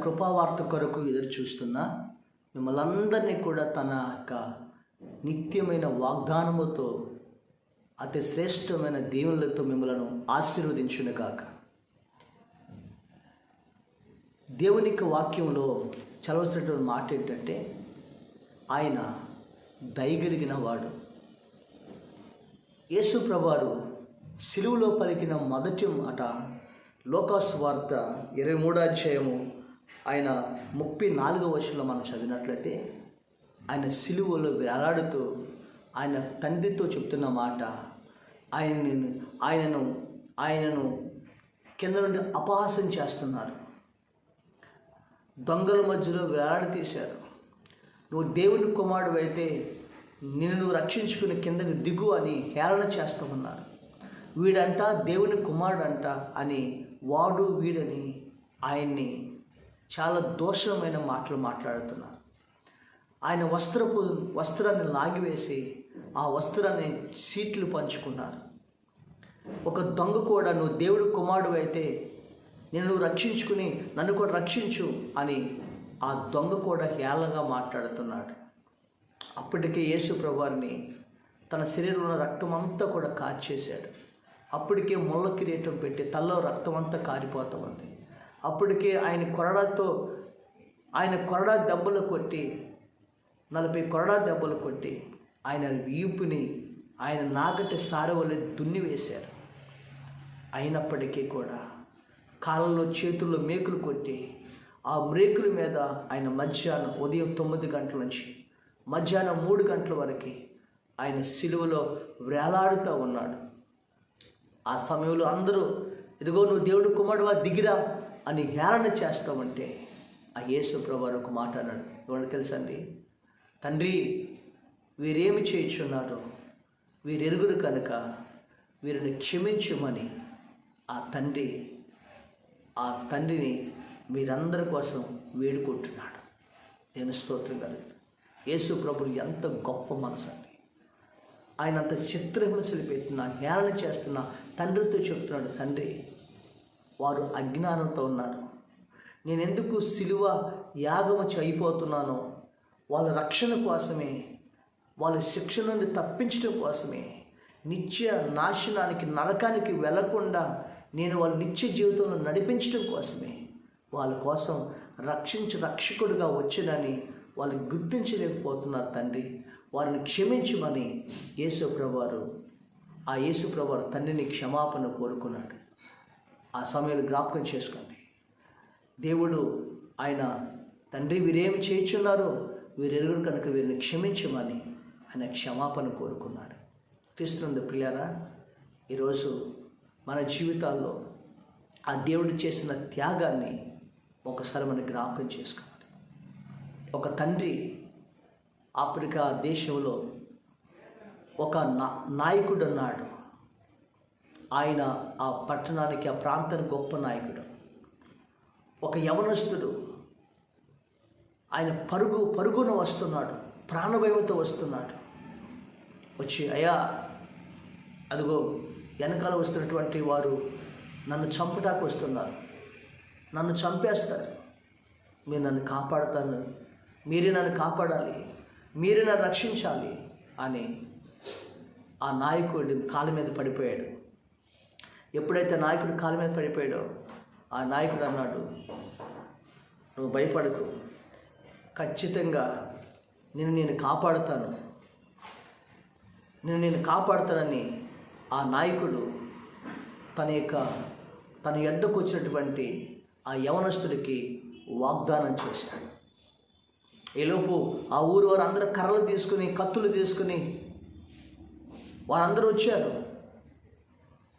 కృపావార్త కొరకు ఎదురు చూస్తున్న మిమ్మల్ని అందరినీ కూడా తన యొక్క నిత్యమైన వాగ్దానముతో అతి శ్రేష్టమైన దీవులతో మిమ్మలను ఆశీర్వదించును కాక దేవుని యొక్క వాక్యంలో చదవలసినటువంటి మాట ఏంటంటే ఆయన దయగలిగిన వాడు. యేసు ప్రభువారు సిలువులో పలికిన మొదటి మాట లోకాసు వార్త ఇరవై మూడో అధ్యాయము ఆయన ముప్పై నాలుగవ వర్షంలో మనం చదివినట్లయితే ఆయన సిలువలో వేలాడుతూ ఆయన తండ్రితో చెప్తున్న మాట ఆయనను ఆయనను ఆయనను కింద నుండి అపహాసం చేస్తున్నారు. దొంగల మధ్యలో వేలాడతీశారు నువ్వు దేవుని కుమారుడు అయితే నిన్ను నువ్వు రక్షించుకుని కిందకి దిగు అని హేళన చేస్తూ ఉన్నారు. వీడంట దేవుని కుమారుడంట అని వాడు వీడని ఆయన్ని చాలా దోషమైన మాటలు మాట్లాడుతున్నారు. ఆయన వస్త్రపు వస్త్రాన్ని లాగివేసి ఆ వస్త్రాన్ని సీట్లు పంచుకున్నారు. ఒక దొంగ కూడా నువ్వు దేవుడి కుమారుడు అయితే నేను నువ్వు రక్షించుకుని నన్ను కూడా రక్షించు అని ఆ దొంగ కూడా హేళనగా మాట్లాడుతున్నాడు. అప్పటికే యేసు ప్రభువారిని తన శరీరంలో రక్తం అంతా కూడా కాచేశాడు అప్పటికే ముళ్ళ కిరీటం పెట్టి తల్లో రక్తం అంతా కారిపోతూ ఉంది. అప్పటికే ఆయన కొరడాతో ఆయన కొరడా దెబ్బలు కొట్టి నలభై కొరడా దెబ్బలు కొట్టి ఆయన వీపుని ఆయన నాగటి సారవలి దున్ని వేశారు. అయినప్పటికీ కూడా కాళ్ళలో చేతుల్లో మేకులు కొట్టి ఆ మ్రేకుల మీద ఆయన మధ్యాహ్నం ఉదయం తొమ్మిది గంటల నుంచి మధ్యాహ్నం మూడు గంటల వరకు ఆయన సిలువలో వేలాడుతూ ఉన్నాడు. ఆ సమయంలో అందరూ ఇదిగో నువ్వు దేవుడు కుమారుడువా దిగిరా అని హేళన చేస్తామంటే ఆ యేసు ప్రభువారు ఒక మాట అన్నాడు. ఎవరికి తెలుసండి తండ్రి వీరేమి చేయించున్నారు వీరెరుగురు కనుక వీరిని క్షమించమని ఆ తండ్రి ఆ తండ్రిని మీరందరి కోసం వేడుకుంటున్నాడు. నేను స్తోత్రం కలిగి యేసు ప్రభుడు ఎంత గొప్ప మనసు అండి. ఆయన అంత చిత్రహింసలు పెట్టిన హేళన చేస్తున్న తండ్రితో చెప్తున్నాడు తండ్రి వారు అజ్ఞానంతో ఉన్నారు. నేను ఎందుకు సిలువ యాగము అయిపోతున్నానో వాళ్ళ రక్షణ కోసమే వాళ్ళ శిక్ష నుండి తప్పించడం కోసమే నిత్య నాశనానికి నరకానికి వెళ్ళకుండా నేను వాళ్ళ నిత్య జీవితంలో నడిపించడం కోసమే. వాళ్ళ కోసం రక్షించు రక్షకుడిగా వచ్చానని వాళ్ళు గుర్తించలేకపోతున్నారు తండ్రి. వారిని క్షమించమని యేసు ప్రభువారు ఆ యేసు ప్రభువారు తండ్రిని క్షమాపణ కోరుకున్నాడు. ఆ సమయంలో జ్ఞాపకం చేసుకోండి. దేవుడు ఆయన తండ్రి వీరేమి చేయించున్నారో వీరెరుగురు కనుక వీరిని క్షమించమని ఆయన క్షమాపణ కోరుకున్నాడు. క్రీస్తునందు ప్రియారా ఈరోజు మన జీవితాల్లో ఆ దేవుడు చేసిన త్యాగాన్ని ఒకసారి మనం జ్ఞాపకం చేసుకోవాలి. ఒక తండ్రి ఆఫ్రికా దేశంలో ఒక నా నాయకుడు అన్నాడు ఆయన ఆ పట్టణానికి ఆ ప్రాంతానికి గొప్ప నాయకుడు. ఒక యవనస్తుడు. ఆయన పరుగు పరుగున వస్తున్నాడు. ప్రాణభయంతో వస్తున్నాడు. వచ్చి అయ్యా అదిగో వెనకాల వస్తున్నటువంటి వారు నన్ను చంపటానికి వస్తున్నారు. నన్ను చంపేస్తారు. మీరు నన్ను కాపాడుతాను. మీరే నన్ను కాపాడాలి. మీరే నన్ను రక్షించాలి అని ఆ నాయకుడి కాళ్ళ మీద పడిపోయాడు. ఎప్పుడైతే నాయకుడు కాళ్ళ మీద పడిపోయాడో ఆ నాయకుడు అన్నాడు నువ్వు భయపడకు. ఖచ్చితంగా నేను నేను కాపాడుతాను. నేను నేను కాపాడుతానని ఆ నాయకుడు తన యొక్క తన ఎద్దకు వచ్చినటువంటి ఆ యవనస్తుడికి వాగ్దానం చేశాడు. ఈలోపు ఆ ఊరు వారు అందరూ కర్రలు తీసుకుని కత్తులు తీసుకుని వారందరూ వచ్చారు.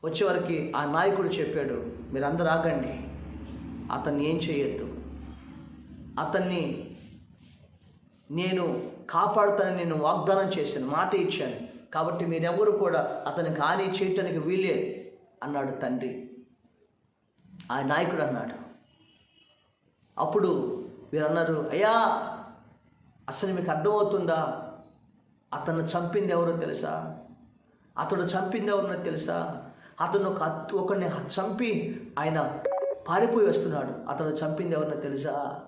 వచ్చేవారికి ఆ నాయకుడు చెప్పాడు మీరందరూ ఆగండి. అతన్ని ఏం చేయొద్దు. అతన్ని నేను కాపాడుతానని నేను వాగ్దానం చేశాను మాట ఇచ్చాను. కాబట్టి మీరెవరు కూడా అతనికి హాని చేయటానికి వీలే అన్నాడు తండ్రి. ఆ నాయకుడు అన్నాడు. అప్పుడు వీరన్నారు అయ్యా అసలు మీకు అర్థమవుతుందా? అతను చంపింది ఎవరో తెలుసా? అతడు చంపింది ఎవరినో తెలుసా? అతను ఒక ఒకరిని చంపి ఆయన పారిపోయి వస్తున్నాడు. అతను చంపింది ఎవరినో తెలుసా?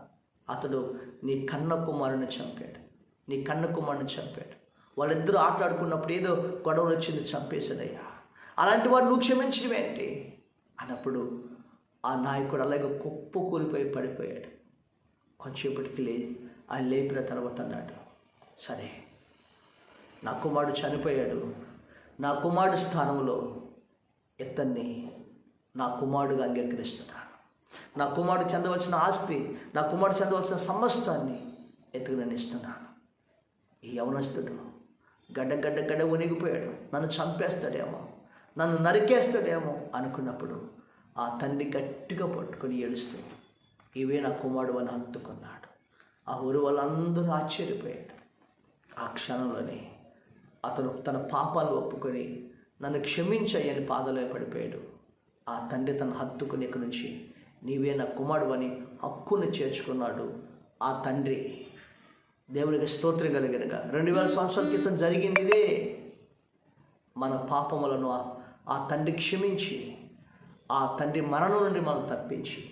అతడు నీ కన్న కుమారుని చంపాడు. నీ కన్న కుమారుని చంపాడు. వాళ్ళిద్దరూ ఆటలాడుకున్నప్పుడు ఏదో గొడవలు వచ్చింది చంపేశాడయ్యా. అలాంటి వాడు నువ్వు క్షమించడం ఏంటి? అన్నప్పుడు ఆ నాయకుడు అలాగే కుప్ప కూలిపోయి పడిపోయాడు. కొంచెంసేపటికి లే ఆయన లేపిన తర్వాత అన్నాడు సరే నా కుమారుడు చనిపోయాడు. నా కుమారుడు స్థానంలో ఇతన్ని నా కుమారుడుగా అంగీకరిస్తున్నాను నా కుమారుడు చెందవలసిన ఆస్తి నా కుమారుడు చెందవలసిన సమస్తాన్ని ఎత్తుకు నేను ఇస్తున్నాను ఈ యవనస్తుడు గడ్డ గడ్డ గడ్డ ఉనిగిపోయాడు నన్ను చంపేస్తాడేమో నన్ను నరికేస్తాడేమో అనుకున్నప్పుడు ఆ తండ్రి గట్టిగా పట్టుకొని ఏడుస్తూ ఇవే నా కుమారుడు అని హత్తుకున్నాడు. ఆ ఊరు వాళ్ళందరూ ఆశ్చర్యపోయాడు ఆ క్షణంలోనే అతను తన పాపాలు ఒప్పుకొని నన్ను క్షమించయ్యని పాదలో పడిపోయాడు. ఆ తండ్రి తన హత్తుకుని ఇక్కడి నుంచి నీవే నా కుమారుడు అని హక్కును చేర్చుకున్నాడు. ఆ తండ్రి దేవునికి స్తోత్రం కలిగినగా రెండు వేల సంవత్సరాల క్రితం జరిగింది ఇదే మన పాపములను ఆ- ఆ తండ్రి క్షమించి ఆ తండ్రి మరణం నుండి మనం తప్పించి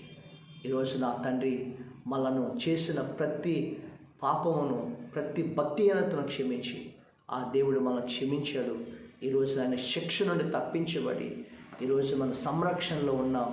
ఈరోజు నా తండ్రి మనను చేసిన ప్రతి పాపమును ప్రతి భక్తిహీనతను క్షమించి ఆ దేవుడు మనల్ని క్షమించాడు. ఈరోజు ఆయన శిక్ష నుండి తప్పించబడి ఈరోజు మన సంరక్షణలో ఉన్నాం.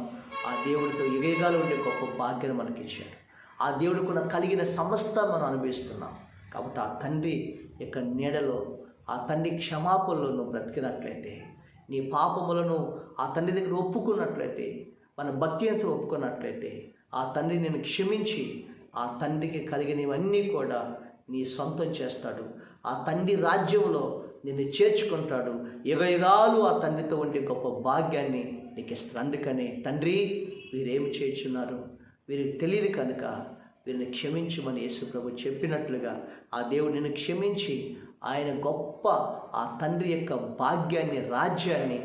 ఆ దేవుడితో యుగేగాలు ఉండే గొప్ప భాగ్యం మనకి ఇచ్చాడు ఆ దేవుడికున్న కలిగిన సమస్త మనం అనుభవిస్తున్నాం. కాబట్టి ఆ తండ్రి యొక్క నీడలో ఆ తండ్రి క్షమాపణలో నువ్వు బ్రతికినట్లయితే నీ పాపములను ఆ తండ్రి దగ్గర ఒప్పుకున్నట్లయితే మన భక్తితో ఒప్పుకున్నట్లయితే ఆ తండ్రి నేను క్షమించి ఆ తండ్రికి కలిగినవన్నీ కూడా నీ సొంతం చేస్తాడు. ఆ తండ్రి రాజ్యంలో నిన్ను చేర్చుకుంటాడు. యుగయుగాలు ఆ తండ్రితో ఉండే గొప్ప భాగ్యాన్ని నీకు ఇస్తాడు. అందుకనే తండ్రి వీరేమి చేయుచున్నారు? వీరికి తెలియదు కనుక వీరిని క్షమించమని యేసుప్రభు చెప్పినట్లుగా ఆ దేవుడు నిన్ను క్షమించి ఆయన గొప్ప ఆ తండ్రి యొక్క భాగ్యాన్ని రాజ్యాన్ని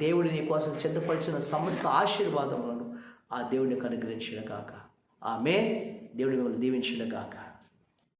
దేవుడి నీ కోసం సిద్ధపరిచిన సమస్త ఆశీర్వాదములను ఆ దేవుడికి అనుగ్రహించిన కాక ఆమె దేవుడి మిమ్మల్ని దీవించిన కాక